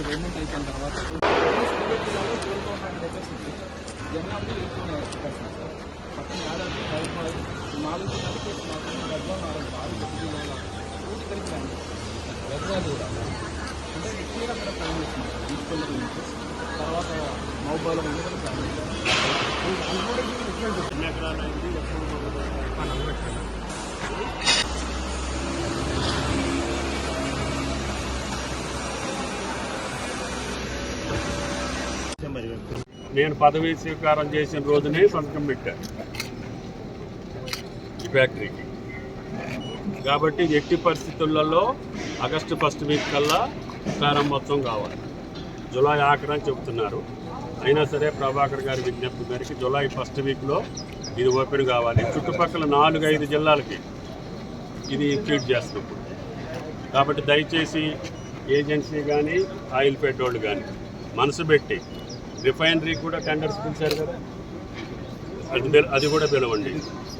Government అయిపోయిన తర్వాత జనాలు ఎక్కువ కట్టినారు సార్ పక్కన ఏడాది హైదరాబాద్ నాలుగు నెలలకి మాత్రం గద్వాలు నాలుగు బాగా ఊటి కలిసి రండి అంటే ఎక్కువగా అక్కడ ప్లాన్ చేస్తున్నారు తీసుకెళ్ళి గురించి తర్వాత మౌబాలో ఉంది కూడా నేను పదవీ స్వీకారం చేసిన రోజునే సంతకం పెట్టాను ఈ ఫ్యాక్టరీకి. కాబట్టి ఎట్టి పరిస్థితులలో ఆగస్టు ఫస్ట్ వీక్ కల్లా ప్రారంభోత్సవం కావాలి. జూలై ఆఖరి అని చెబుతున్నారు అయినా సరే ప్రభాకర్ గారి విజ్ఞప్తి మేరకు జూలై ఫస్ట్ వీక్లో ఇది ఓపెన్ కావాలి. చుట్టుపక్కల నాలుగు ఐదు జిల్లాలకి ఇది ట్రీట్ చేస్తున్నప్పుడు కాబట్టి దయచేసి ఏజెన్సీ కానీ ఆయిల్ పెట్రోల్ కానీ మనసు పెట్టి రిఫైనరీ కూడా టెండర్స్ పిలిచారు కదా? అది అది కూడా పిలవండి.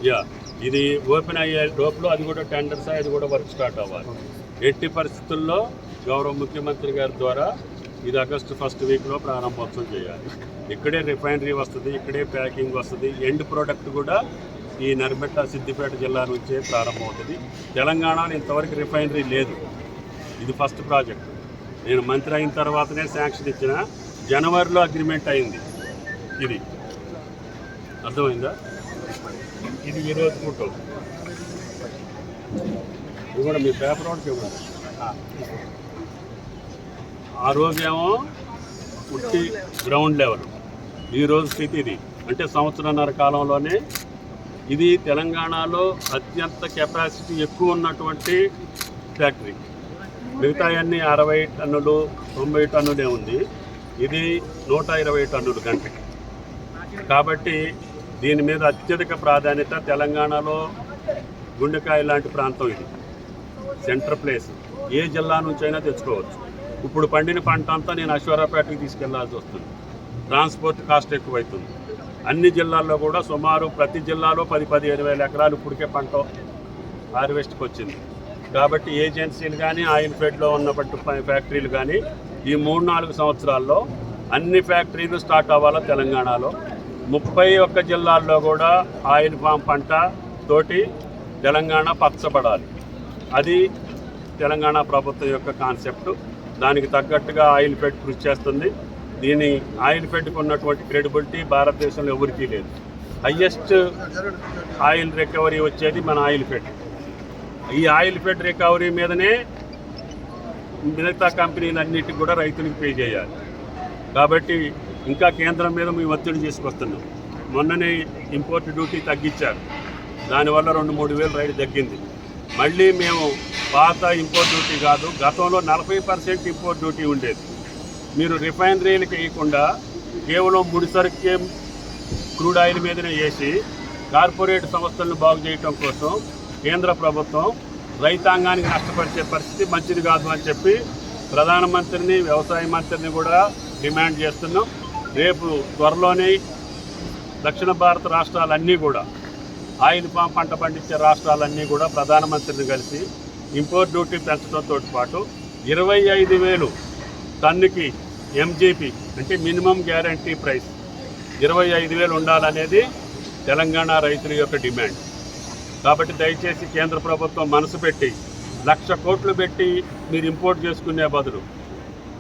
యా ఇది ఓపెన్ అయ్యే లోపల అది కూడా టెండర్స్ అది కూడా వర్క్ స్టార్ట్ అవ్వాలి. ఎట్టి పరిస్థితుల్లో గౌరవ ముఖ్యమంత్రి గారి ద్వారా ఇది ఆగస్టు ఫస్ట్ వీక్లో ప్రారంభోత్సవం చేయాలి. ఇక్కడే రిఫైనరీ వస్తుంది ఇక్కడే ప్యాకింగ్ వస్తుంది ఎండ్ ప్రోడక్ట్ కూడా ఈ నర్మెట్ల సిద్దిపేట జిల్లా నుంచే ప్రారంభమవుతుంది. తెలంగాణలో ఇంతవరకు రిఫైనరీ లేదు. ఇది ఫస్ట్ ప్రాజెక్ట్. నేను మంత్రి అయిన తర్వాతనే శాంక్షన్ ఇచ్చిన. జనవరిలో అగ్రిమెంట్ అయింది. ఇది. అర్థమైందా? ఇది ఈరోజు ఫోటో. ఇది కూడా మీ పేపర్ ఒకటి ఇవ్వండి. ఆ. రోజేమో ఉట్టి గ్రౌండ్ లెవెల్ ఈ రోజు స్థితి ఇది. అంటే సంవత్సరన్నర కాలంలోనే ఇది తెలంగాణలో అత్యంత కెపాసిటీ ఎక్కువ ఉన్నటువంటి ఫ్యాక్టరీ. మిగతా అన్ని అరవై టన్నులు తొంభై టన్నులే ఉంది. ఇది నూట ఇరవై టన్నులు గంటకి. కాబట్టి దీని మీద అత్యధిక ప్రాధాన్యత తెలంగాణలో గుండెకాయ లాంటి ప్రాంతం ఇది. Centre place. ఏ జిల్లా నుంచైనా తెచ్చుకోవచ్చు. ఇప్పుడు పండిన పంట అంతా నేను అశ్వరాపేటకి తీసుకెళ్ళాల్సి వస్తుంది. ట్రాన్స్పోర్ట్ కాస్ట్ ఎక్కువైతుంది. అన్ని జిల్లాల్లో కూడా సుమారు ప్రతి జిల్లాలో పది పదిహేను వేల ఎకరాలు ఇప్పటికే పంట హార్వెస్ట్కి వచ్చింది. కాబట్టి ఏజెన్సీలు కానీ ఆయిల్ ఫెడ్లో ఉన్నటువంటి ఫ్యాక్టరీలు కానీ ఈ మూడు నాలుగు సంవత్సరాల్లో అన్ని ఫ్యాక్టరీలు స్టార్ట్ అవ్వాలా తెలంగాణలో. ముప్పై ఒక్క జిల్లాల్లో కూడా ఆయిల్ ఫామ్ పంట తోటి తెలంగాణ పచ్చబడాలి. అది తెలంగాణ ప్రభుత్వం యొక్క కాన్సెప్ట్. దానికి తగ్గట్టుగా ఆయిల్ ఫెడ్ కృషి చేస్తుంది. దీని ఆయిల్ పెట్టుకున్నటువంటి ఉన్నటువంటి క్రెడిబిలిటీ భారతదేశంలో ఎవరికీ లేదు. హయ్యెస్ట్ ఆయిల్ రికవరీ వచ్చేది మన ఆయిల్ ఫెడ్. ఈ ఆయిల్ ఫెడ్ రికవరీ మీదనే మిగతా కంపెనీలన్నిటికి కూడా రైతులకు పే చేయాలి. కాబట్టి ఇంకా కేంద్రం మీద మేము ఒత్తిడి తీసుకొస్తున్నాం. మొన్ననే ఇంపోర్ట్ డ్యూటీ తగ్గించారు. దానివల్ల రెండు మూడు వేలు రైలు తగ్గింది. మళ్ళీ మేము పాత ఇంపోర్ట్ డ్యూటీ కాదు గతంలో నలభై పర్సెంట్ ఇంపోర్ట్ డ్యూటీ ఉండేది. మీరు రిఫైనరీలకు వేయకుండా కేవలం ముడిసరుకే క్రూడ్ ఆయిల్ మీదనే వేసి కార్పొరేట్ సంస్థలను బాగు చేయటం కోసం కేంద్ర ప్రభుత్వం రైతాంగానికి నష్టపరిచే పరిస్థితి మంచిది కాదు అని చెప్పి ప్రధానమంత్రిని వ్యవసాయ మంత్రిని కూడా డిమాండ్ చేస్తున్నాం. రేపు త్వరలోనే దక్షిణ భారత రాష్ట్రాలన్నీ కూడా ఆయిల్ పామ్ పంట పండించే రాష్ట్రాలన్నీ కూడా ప్రధానమంత్రిని కలిసి ఇంపోర్ట్ డ్యూటీ పెంచడంతో పాటు ఇరవై ఐదు వేలు టన్నుకి ఎంజీపీ అంటే మినిమం గ్యారంటీ ప్రైస్ ఇరవై ఐదు వేలు ఉండాలనేది తెలంగాణ రైతుల యొక్క డిమాండ్. కాబట్టి దయచేసి కేంద్ర ప్రభుత్వం మనసు పెట్టి లక్ష కోట్లు పెట్టి మీరు ఇంపోర్ట్ చేసుకునే బదులు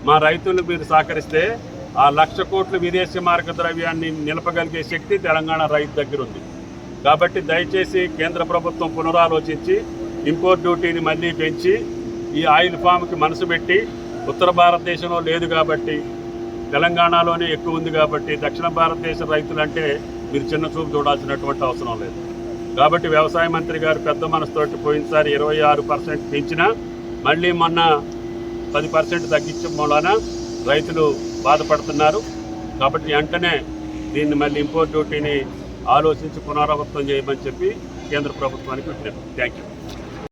మా రైతులు మీరు సహకరిస్తే ఆ లక్ష కోట్లు విదేశీ మార్గ ద్రవ్యాన్ని నిలపగలిగే శక్తి తెలంగాణ రైతు దగ్గర ఉంది. కాబట్టి దయచేసి కేంద్ర ప్రభుత్వం పునరాలోచించి ఇంపోర్ట్ డ్యూటీని మళ్ళీ పెంచి ఈ ఆయిల్ ఫామ్కి మనసు పెట్టి ఉత్తర భారతదేశంలో లేదు కాబట్టి తెలంగాణలోనే ఎక్కువ ఉంది కాబట్టి దక్షిణ భారతదేశ రైతులంటే మీరు చిన్న చూపు చూడాల్సినటువంటి అవసరం లేదు. కాబట్టి వ్యవసాయ మంత్రి గారు పెద్ద మనసుతోటి పోయినసారి ఇరవై ఆరు పర్సెంట్ పెంచినా మళ్ళీ మొన్న పది పర్సెంట్ తగ్గించడం వలన రైతులు బాధపడుతున్నారు. కాబట్టి వెంటనే దీన్ని మళ్ళీ ఇంపోర్ట్ డ్యూటీని ఆలోచించి పునరావృతం చేయమని చెప్పి కేంద్ర ప్రభుత్వానికి విజ్ఞప్తి. Thank you